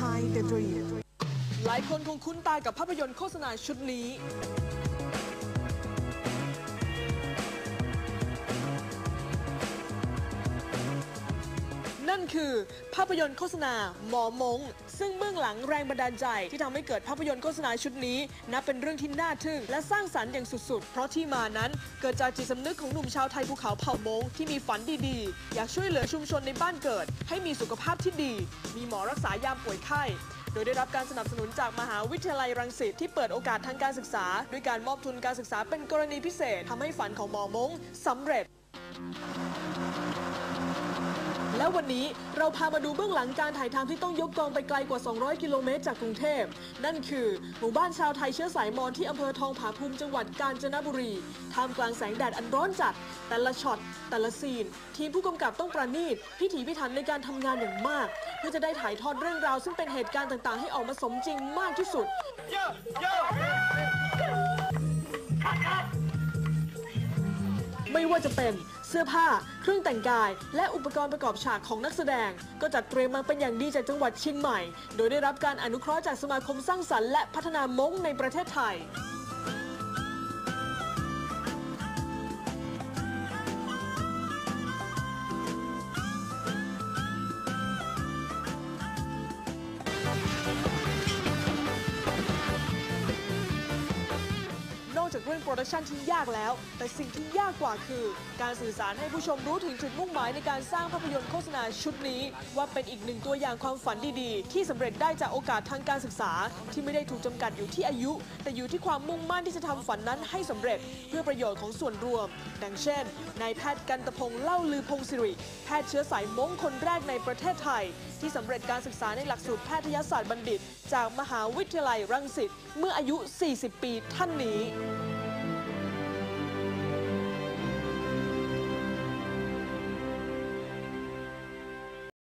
Behind the Dream หลายคนคงคุ้นตากับภาพยนตร์โฆษณาชุดนี้ นั่นคือ ภาพยนตร์โฆษณาหมอมง ซึ่งเบื้องหลังแรงบันดาลใจ ที่ทำให้เกิดภาพยนตร์โฆษณาชุดนี้ นับเป็นเรื่องที่น่าทึ่ง และสร้างสรรค์อย่างสุดๆ เพราะที่มานั้นเกิดจากจิตสำนึกของหนุ่มชาวไทยภูเขาเผ่ามงที่มีฝันดีๆ อยากช่วยเหลือชุมชนในบ้านเกิด ให้มีสุขภาพที่ดี มีหมอรักษายามป่วยไข้โดยได้รับการสนับสนุนจากมหาวิทยาลัยรังสิตที่เปิดโอกาสทางการศึกษา ด้วยการมอบทุนการศึกษาเป็นกรณีพิเศษทำให้ฝันของหมอมงสำเร็จ แล้ววันนี้เราพามาดูเบื้องหลังการถ่ายทำที่ต้องยกกองไปไกลกว่า 200 กิโลเมตรจากกรุงเทพ นั่นคือ หมู่บ้านชาวไทยเชื้อสายมอญที่อำเภอทองผาภูมิจังหวัดกาญจนบุรี ท่ามกลางแสงแดดอันร้อนจัด แต่ละช็อต แต่ละซีน ทีมผู้กำกับต้องประณีต พิถีพิถันในการทำงานอย่างมาก เพื่อจะได้ถ่ายทอดเรื่องราว ซึ่งเป็นเหตุการณ์ต่างๆ ให้ออกมาสมจริงมากที่สุด ไม่ว่าจะเป็น เสื้อผ้า เครื่องแต่งกาย และอุปกรณ์ประกอบฉากของนักแสดง ก็จัดเตรียมมาเป็นอย่างดีจากจังหวัดเชียงใหม่ โดยได้รับการอนุเคราะห์จากสมาคมสร้างสรรค์และพัฒนามงในประเทศไทย อกจากเรื่องโปรดักชันที่ยากแล้ว แต่สิ่งที่ยากกว่าคือ การสื่อสารให้ผู้ชมรู้ถึงจุดมุ่งหมายในการสร้างภาพยนตร์โฆษณาชุดนี้ ว่าเป็นอีกหนึ่งตัวอย่างความฝันดีๆ ที่สำเร็จได้จากโอกาสทางการศึกษา ที่ไม่ได้ถูกจำกัดอยู่ที่อายุ แต่อยู่ที่ความมุ่งมั่นที่จะทำฝันนั้นให้สำเร็จ เพื่อประโยชน์ของส่วนรวม ดังเช่นนายแพทย์กันตพงษ์เล่าลือพงศิริ แพทย์เชื้อสายมงคนแรกในประเทศไทย ที่สำเร็จการศึกษาในหลักสูตรแพทยศาสตร์บัณฑิต จากมหาวิทยาลัยรังสิตเมื่ออายุ 40 ปีท่านนี้